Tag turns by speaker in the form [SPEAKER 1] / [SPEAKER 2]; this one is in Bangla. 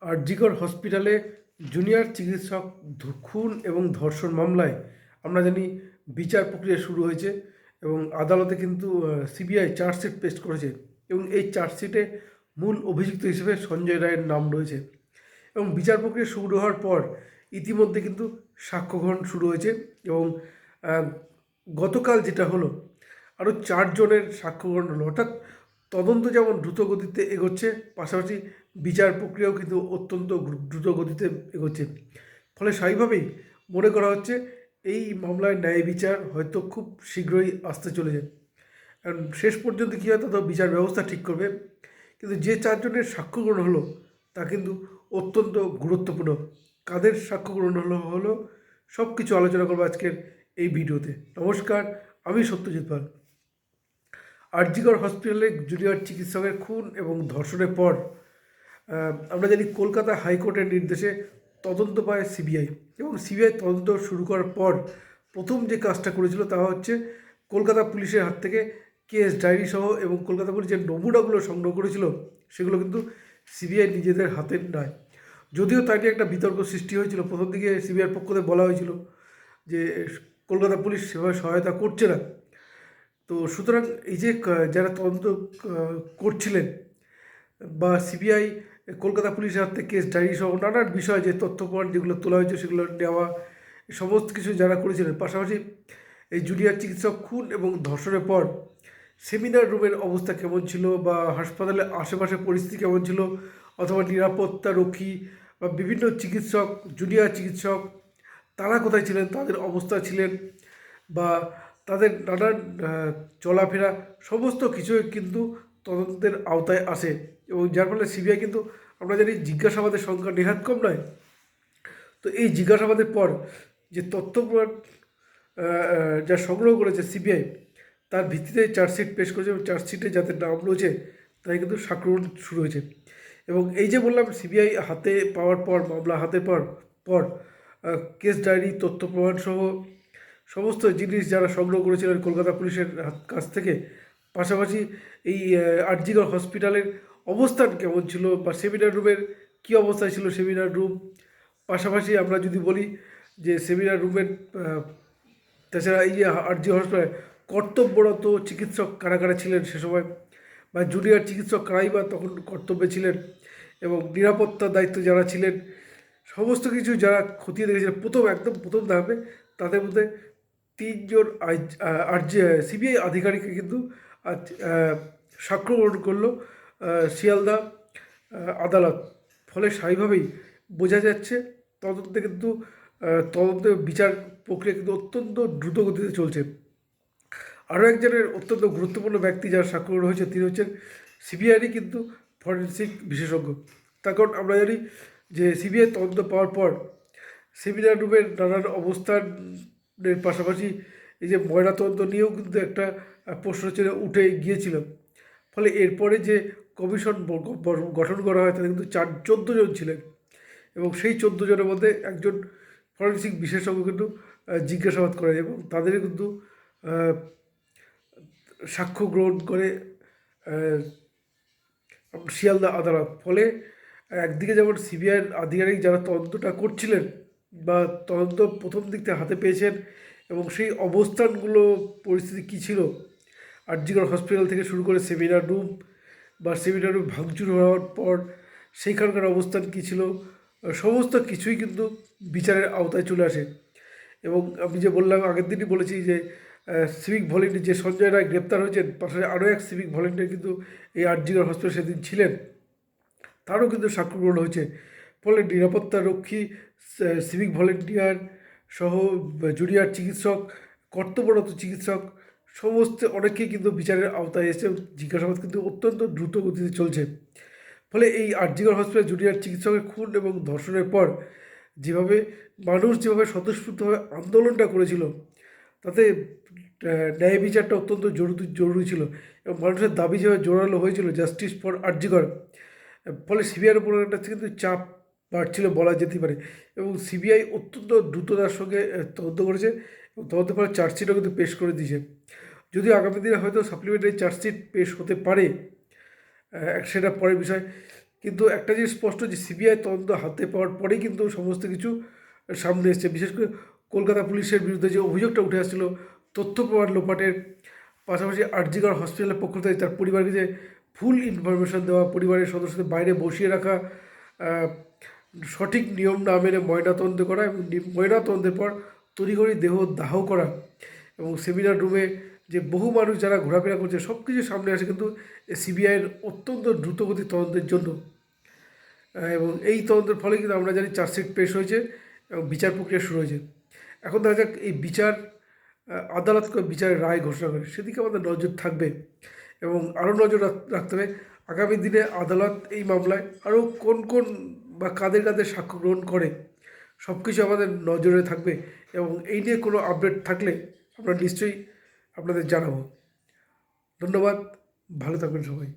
[SPEAKER 1] আরজিকর হসপিটালে জুনিয়র চিকিৎসক খুন এবং ধর্ষণ মামলায় আমরা জানি বিচার প্রক্রিয়া শুরু হয়েছে এবং আদালতে কিন্তু সিবিআই চার্জশিট পেশ করেছে এবং এই চার্জশিটে মূল অভিযুক্ত হিসেবে সঞ্জয় রায়ের নাম রয়েছে এবং বিচার প্রক্রিয়া শুরু হওয়ার পর ইতিমধ্যে কিন্তু সাক্ষ্য গ্রহণ শুরু হয়েছে এবং গতকাল যেটা হলো আরও চারজনের সাক্ষ্য গ্রহণ হলো। অর্থাৎ তদন্ত যেমন দ্রুত গতিতে এগোচ্ছে, পাশাপাশি বিচার প্রক্রিয়াও কিন্তু অত্যন্ত দ্রুত গতিতে এগোচ্ছে। ফলে স্বাভাবিকভাবেই মনে করা হচ্ছে এই মামলায় ন্যায় বিচার হয়তো খুব শীঘ্রই আসতে চলেছে। কারণ শেষ পর্যন্ত কী হয় তা তো বিচার ব্যবস্থা ঠিক করবে। কিন্তু যে চারজনের সাক্ষ্য গ্রহণ হলো, তা কিন্তু অত্যন্ত গুরুত্বপূর্ণ। কাদের সাক্ষ্য গ্রহণ হলো হলো সব কিছু আলোচনা করব আজকের এই ভিডিওতে। নমস্কার, আমি সত্যজিৎ পাল। আরজিকর হসপিটালে জুনিয়র চিকিৎসকের খুন এবং ধর্ষণের পর আমরা জানি কলকাতা হাইকোর্টের নির্দেশে তদন্ত পায় সিবিআই। এবং সিবিআই তদন্ত শুরু করার পর প্রথম যে কাজটা করেছিল তা হচ্ছে কলকাতা পুলিশের হাত থেকে কেস ডায়েরি সহ এবং কলকাতা পুলিশ যে নমুনাগুলো সংগ্রহ করেছিল, সেগুলো কিন্তু সিবিআই নিজেদের হাতে নেয়। যদিও নিয়ে একটা বিতর্ক সৃষ্টি হয়েছিল, প্রথম দিকে সিবিআইয়ের পক্ষ থেকে বলা হয়েছিল যে কলকাতা পুলিশ সেভাবে সহায়তা করছে না। তো সুতরাং এই যে যারা তদন্ত করছিলেন বা সিবিআই, কলকাতা পুলিশের হাতে কেস ডায়েরি সহ নানান বিষয়ে যে তথ্য প্রমাণ যেগুলো তোলা হয়েছে সেগুলো নেওয়া সমস্ত কিছু যারা করেছিলেন, পাশাপাশি এই জুনিয়র চিকিৎসক খুন এবং ধর্ষণের পর সেমিনার রুমের অবস্থা কেমন ছিল বা হাসপাতালের আশেপাশে পরিস্থিতি কেমন ছিল অথবা নিরাপত্তা রক্ষী বা বিভিন্ন চিকিৎসক, জুনিয়র চিকিৎসক, তারা কোথায় ছিলেন, তাদের অবস্থা ছিলেন বা তাদের নানান চলাফেরা সমস্ত কিছুই কিন্তু তদন্তের আওতায় আসে এবং যার ফলে সিবিআই কিন্তু আমরা জানি জিজ্ঞাসাবাদের সংখ্যা নেহাত কম নয়। তো এই জিজ্ঞাসাবাদের পর যে তথ্য যা সংগ্রহ করেছে সিবিআই, তার ভিত্তিতে চার্জশিট পেশ করেছে এবং চার্জশিটে যাদের নাম রয়েছে, তাই কিন্তু সাক্রমণ শুরু হয়েছে। এবং এই যে বললাম, সিবিআই হাতে পাওয়ার পর, মামলা হাতে পাওয়ার পর কেস ডায়েরি, তথ্য প্রমাণ সহ সমস্ত জিনিস যারা সংগ্রহ করেছিলেন কলকাতা পুলিশের কাছ থেকে, পাশাপাশি এই আরজিগড় হসপিটালের অবস্থান কেমন ছিল বা সেমিনার রুমের কী অবস্থায় ছিল সেমিনার রুম? পাশাপাশি আমরা যদি বলি যে সেমিনার রুমের তাছাড়া এই আরজি হসপিটালে কর্তব্যরত চিকিৎসক কারা কারা ছিলেন সে সময়? বা জুনিয়র চিকিৎসক কারাই বা তখন কর্তব্যে ছিলেন এবং নিরাপত্তার দায়িত্ব যারা ছিলেন, সমস্ত কিছু যারা খতিয়ে দেখেছিলেন প্রথম, একদম প্রথম ধাপে তাদের মধ্যে তিনজন আরজি সিবিআই আধিকারিককে কিন্তু আজ আহ, সাক্ষ্য গ্রহণ করল শিয়ালদা আদালত। ফলে স্বাভাবিকভাবেই বোঝা যাচ্ছে তদন্তে কিন্তু তদন্তে বিচার প্রক্রিয়া কিন্তু অত্যন্ত দ্রুত গতিতে চলছে। আরও একজনের অত্যন্ত গুরুত্বপূর্ণ ব্যক্তি যার সাক্ষ্য হয়েছে তিনি হচ্ছেন সিবিআইরই কিন্তু ফরেন্সিক বিশেষজ্ঞ। তার কারণ আমরা জানি যে সিবিআই তদন্ত পাওয়ার পর সেমিনার রুমের নানান অবস্থানের পাশাপাশি এই যে ময়নাতদন্ত নিয়েও কিন্তু একটা প্রশ্ন ছিল, উঠে গিয়েছিল ফলে এরপরে যে কমিশন গঠন করা হয়, তাতে কিন্তু চার, চোদ্দ জন ছিলেন। এবং সেই চোদ্দ জনের মধ্যে একজন ফরেন্সিক বিশেষজ্ঞ কিন্তু জিজ্ঞাসাবাদ করে এবং তাদেরই কিন্তু সাক্ষ্য গ্রহণ করে শিয়ালদা আদালত। ফলে একদিকে যেমন সিবিআইয়ের আধিকারিক যারা তদন্তটা করছিলেন বা তদন্ত প্রথম দিক থেকে হাতে পেয়েছেন এবং সেই অবস্থানগুলো, পরিস্থিতি কী ছিল? আরজিগড় হসপিটাল থেকে শুরু করে সেমিনার রুম বা সেমিনার রুম ভাঙচুর হওয়ার পর সেইখানকার অবস্থান কী ছিল? সমস্ত কিছুই কিন্তু বিচারের আওতায় চলে আসে। এবং আমি যে বললাম, আগের দিনই বলেছি যে সিভিক ভলেন্টিয়ার যে সঞ্জয় রায় গ্রেপ্তার হয়েছেন পাশাপাশি আরও এক সিভিক ভলেন্টিয়ার কিন্তু এই আরজিগড় হসপিটাল সেদিন ছিলেন। তারও কিন্তু সাক্ষ্য গ্রহণ হয়েছে। ফলে নিরাপত্তা রক্ষী সিভিক ভলেন্টিয়ার সহ জুনিয়র চিকিৎসক, কর্তব্যরত চিকিৎসক সমস্ত অনেকেই কিন্তু বিচারের আওতায় এসে জিজ্ঞাসাবাদ কিন্তু অত্যন্ত দ্রুত গতিতে চলছে। ফলে এই আরজিগড় হসপিটাল জুনিয়র চিকিৎসকের খুন এবং ধর্ষণের পর যেভাবে মানুষ যেভাবে স্বতঃস্ফূর্তভাবে আন্দোলনটা করেছিল, তাতে ন্যায় বিচারটা অত্যন্ত জরুরি জরুরি ছিল এবং মানুষের দাবি যেভাবে জোরালো হয়েছিল জাস্টিস ফর আরজিগড় ফলে সিবিআইয়ের উপর একটা কিন্তু চাপ বাড়ছিল বলা যেতে পারে। এবং সিবিআই অত্যন্ত দ্রুততার সঙ্গে তদন্ত করেছে এবং তদন্ত করে চার্জশিটও কিন্তু পেশ করে দিয়েছে। যদিও আগামী দিনে হয়তো সাপ্লিমেন্টারি চার্জশিট পেশ হতে পারে সেটা পরের বিষয়। কিন্তু একটা জিনিস স্পষ্ট যে সিবিআই তদন্ত হাতে পাওয়ার পরেই কিন্তু সমস্ত কিছু সামনে এসছে। বিশেষ করে কলকাতা পুলিশের বিরুদ্ধে যে অভিযোগটা উঠে আসছিল, তথ্য প্রমাণ লোপাটের পাশাপাশি আরজিগড় হসপিটালের পক্ষ থেকে তার পরিবারকে যে ফুল ইনফরমেশন দেওয়া, পরিবারের সদস্যদের বাইরে বসিয়ে রাখা সঠিক নিয়ম না মেনে ময়নাতদন্ত করা এবং ময়নাতদন্তের পর তড়িঘড়ি দেহ দাহ করা এবং সেমিনার রুমে যে বহু মানুষ যারা ঘোরাফেরা করছে সব কিছু সামনে আসে কিন্তু সিবিআইয়ের অত্যন্ত দ্রুতগতির তদন্তের জন্য। এবং এই তদন্তের ফলে কিন্তু আমরা জানি চার্জশিট পেশ হয়েছে এবং বিচার প্রক্রিয়া শুরু হয়েছে। এখন দেখা যাক এই বিচার আদালত বিচারের রায় ঘোষণা করে, সেদিকে আমাদের নজর থাকবে। এবং আরও নজর রাখতে হবে, আগামী দিনে আদালত এই মামলায় আরও কোন কোন বা কাদের কাদের সাক্ষ্য গ্রহণ করে সব কিছু আমাদের নজরে থাকবে এবং এই নিয়ে কোনো আপডেট থাকলে আমরা নিশ্চয়ই আপনাদের জানাব। ধন্যবাদ, ভালো থাকবেন সবাই।